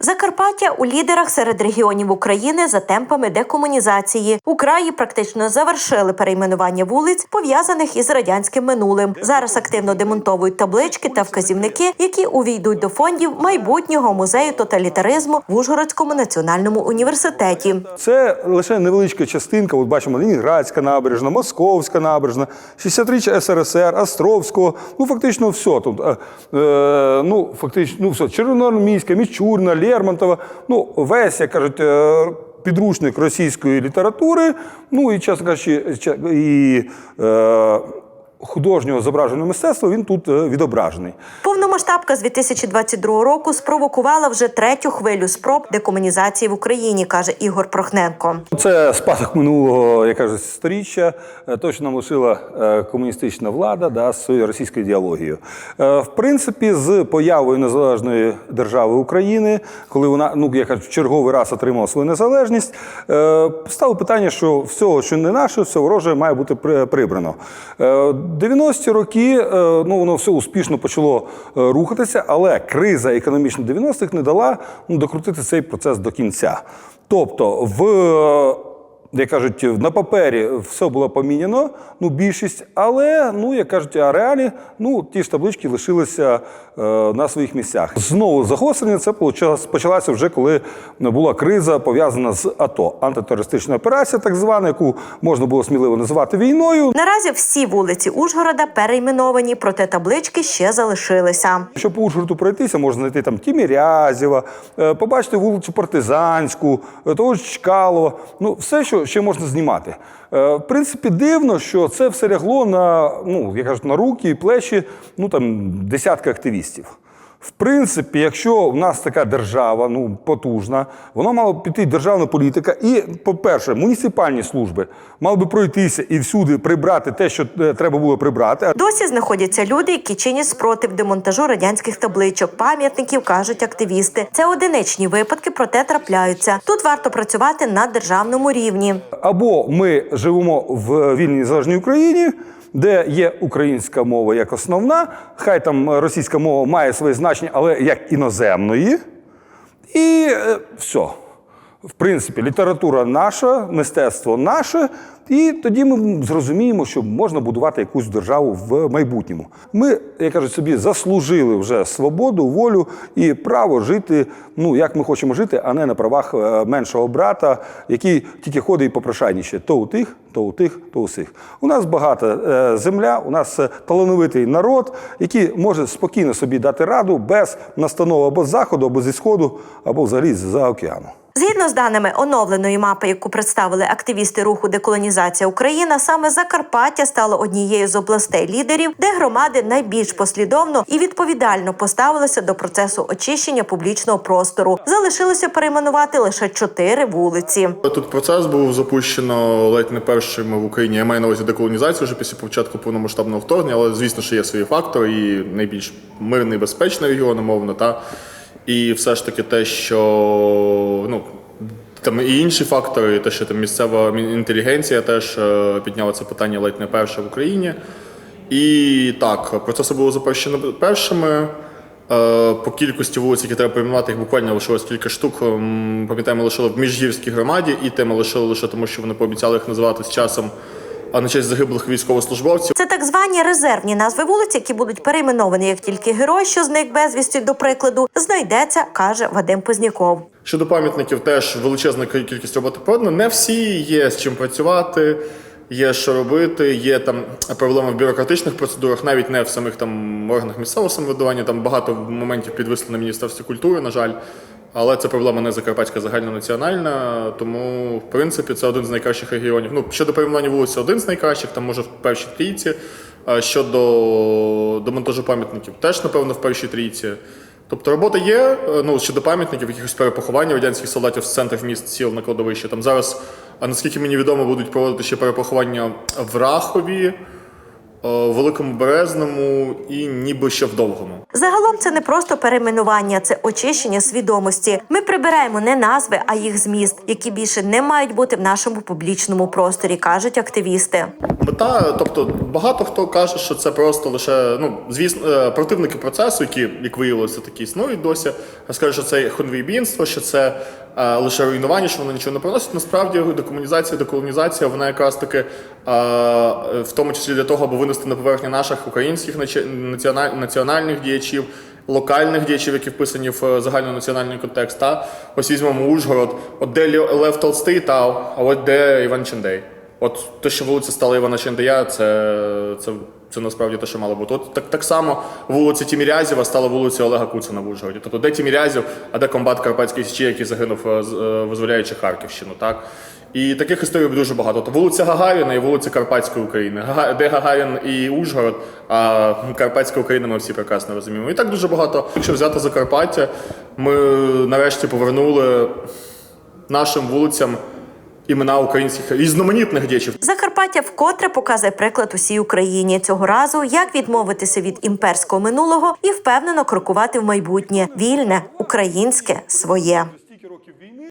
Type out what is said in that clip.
Закарпаття у лідерах серед регіонів України за темпами декомунізації. У краї практично завершили перейменування вулиць, пов'язаних із радянським минулим. Зараз активно демонтовують таблички та вказівники, які увійдуть до фондів майбутнього музею тоталітаризму в Ужгородському національному університеті. Це лише невеличка частинка. От бачимо Ленінградська набережна, Московська набережна, 63 СРСР, Островського. Ну фактично все тут. Е, е, ну фактично, ну все. Червоноармійська, Мічурна, Лермонтова. Ну весь, як кажуть. е, Підручник російської літератури, ну і чесно кажучи, і е, художнього зображеного мистецтва він тут е, відображений. Повномасштабка з 2022 року спровокувала вже третю хвилю спроб декомунізації в Україні, каже Ігор Прохненко. Це спадок минулого, як кажуть, сторіччя. е, То, що нам лишила е, комуністична влада да, з своєю російською ідеологією. В принципі, з появою незалежної держави України, коли вона, ну я кажу, в черговий раз отримала свою незалежність, стало питання, що всього, що не наше, все вороже має бути прибрано. Е, 90-ті роки е, ну, воно все успішно почало е, рухатися, але криза економічна 90-х не дала ну, докрутити цей процес до кінця. Тобто, в е, як кажуть, на папері все було поміняно, ну більшість, але ну як кажуть, а реалі, ну ті ж таблички лишилися е, на своїх місцях. Знову загострення це почалося вже коли була криза пов'язана з АТО, антитерористична операція, так звана, яку можна було сміливо називати війною. Наразі всі вулиці Ужгорода перейменовані, проте таблички ще залишилися. Щоб по Ужгороду пройтися, можна знайти там Тімірязєва, е, побачити вулицю Партизанську, е, того ж Чкалова. Ну, все, що ще можна знімати. Е, В принципі, дивно, що це все лягло на, ну, як кажуть, на руки і плечі ну, там, десятка активістів. В принципі, якщо в нас така держава, ну потужна, вона мала б піти державна політика, і, по-перше, муніципальні служби мали би пройтися і всюди прибрати те, що е, треба було прибрати. Досі знаходяться люди, які чинять спротив демонтажу радянських табличок, пам'ятників, кажуть активісти. Це одиничні випадки, проте трапляються. Тут варто працювати на державному рівні. Або ми живемо в вільній незалежній Україні, де є українська мова як основна, хай там російська мова має своє значення, але як іноземної. І е, все. В принципі, література наша, мистецтво наше, і тоді ми зрозуміємо, що можна будувати якусь державу в майбутньому. Ми, як кажуть, собі заслужили вже свободу, волю і право жити, ну як ми хочемо жити, а не на правах е, меншого брата, який тільки ходить і попрошайніше то у тих, то у тих, то у сих. У нас багата е, земля, у нас е, талановитий народ, який може спокійно собі дати раду без настанов або з заходу, або зі сходу, або взагалі з-за океану. Згідно з даними оновленої мапи, яку представили активісти руху Деколонізація Україна, саме Закарпаття стало однією з областей лідерів, де громади найбільш послідовно і відповідально поставилися до процесу очищення публічного простору. Залишилося перейменувати лише чотири вулиці. Тут процес був запущено ледь не першим в Україні. Я маю на увазі деколонізацію вже після початку повномасштабного вторгнення, але звісно, що є свої фактори, і найбільш мирний безпечний регіон, умовно, та і все ж таки те, що ну. Там і інші фактори, те, що там місцева інтелігенція теж е, підняла це питання ледь не перше в Україні. І так, процеси були запущені першими. Е, По кількості вулиць, які треба перейменувати, їх буквально лишилось кілька штук. Пам'ятаємо, лишили в міжгірській громаді, і теми лишили лише тому, що вони пообіцяли їх називати з часом, а на честь загиблих військовослужбовців. Це так звані резервні назви вулиць, які будуть перейменовані, як тільки герой, що зник безвісті, до прикладу, знайдеться, каже Вадим Позняков. Щодо пам'ятників, теж величезна кількість роботи продано. Не всі є з чим працювати, є що робити, є там проблеми в бюрократичних процедурах, навіть не в самих там органах місцевого самоврядування. Там багато моментів підвисли на Міністерстві культури, на жаль. Але це проблема не закарпатська загальнонаціональна, тому в принципі це один з найкращих регіонів. Ну щодо перейменування вулиць, це один з найкращих, там може в першій трійці. А щодо до монтажу пам'ятників, теж напевно в першій трійці. Тобто робота є, е, ну щодо пам'ятників, якихось перепоховання радянських солдатів з центрів міст сіл на кладовище. Там зараз, а наскільки мені відомо, будуть проводити ще перепоховання в Рахові. О, Великому Березному і ніби ще в Довгому. Загалом це не просто перейменування, це очищення свідомості. Ми прибираємо не назви, а їх зміст, які більше не мають бути в нашому публічному просторі, кажуть активісти. Мета, тобто багато хто каже, що це просто лише ну звісно, е, противники процесу, які як виявилося, такі існують досі. Скажуть, що це хунвейбінство, що це е, лише руйнування, що воно нічого не приносить. Насправді декомунізація, деколонізація, вона якраз таки е, в тому числі для того, аби винести на поверхню наших українських національних діячів. Локальних діячів, які вписані в е, загальнонаціональний контекст, та ось візьмемо Ужгород, от де Лев Толстий та а от де Іван Чендей. От те, що вулиця стала Івана Чендея, це, це, це насправді те, що мало бути. От так, так само вулиця Тімірязєва стала вулицею Олега Куцина в Ужгороді. Тобто, де Тімірязів, а де комбат Карпатської Січі, який загинув, е, е, визволяючи Харківщину. Так? І таких історій дуже багато. Тобто вулиця Гагаріна і вулиця Карпатської України. Де Гагарін і Ужгород, а Карпатська Україна ми всі прекрасно розуміємо. І так дуже багато. Якщо взяти Закарпаття, ми нарешті повернули нашим вулицям імена українських різноманітних діячів. Закарпаття вкотре показує приклад усій Україні цього разу, як відмовитися від імперського минулого і впевнено крокувати в майбутнє вільне, українське, своє.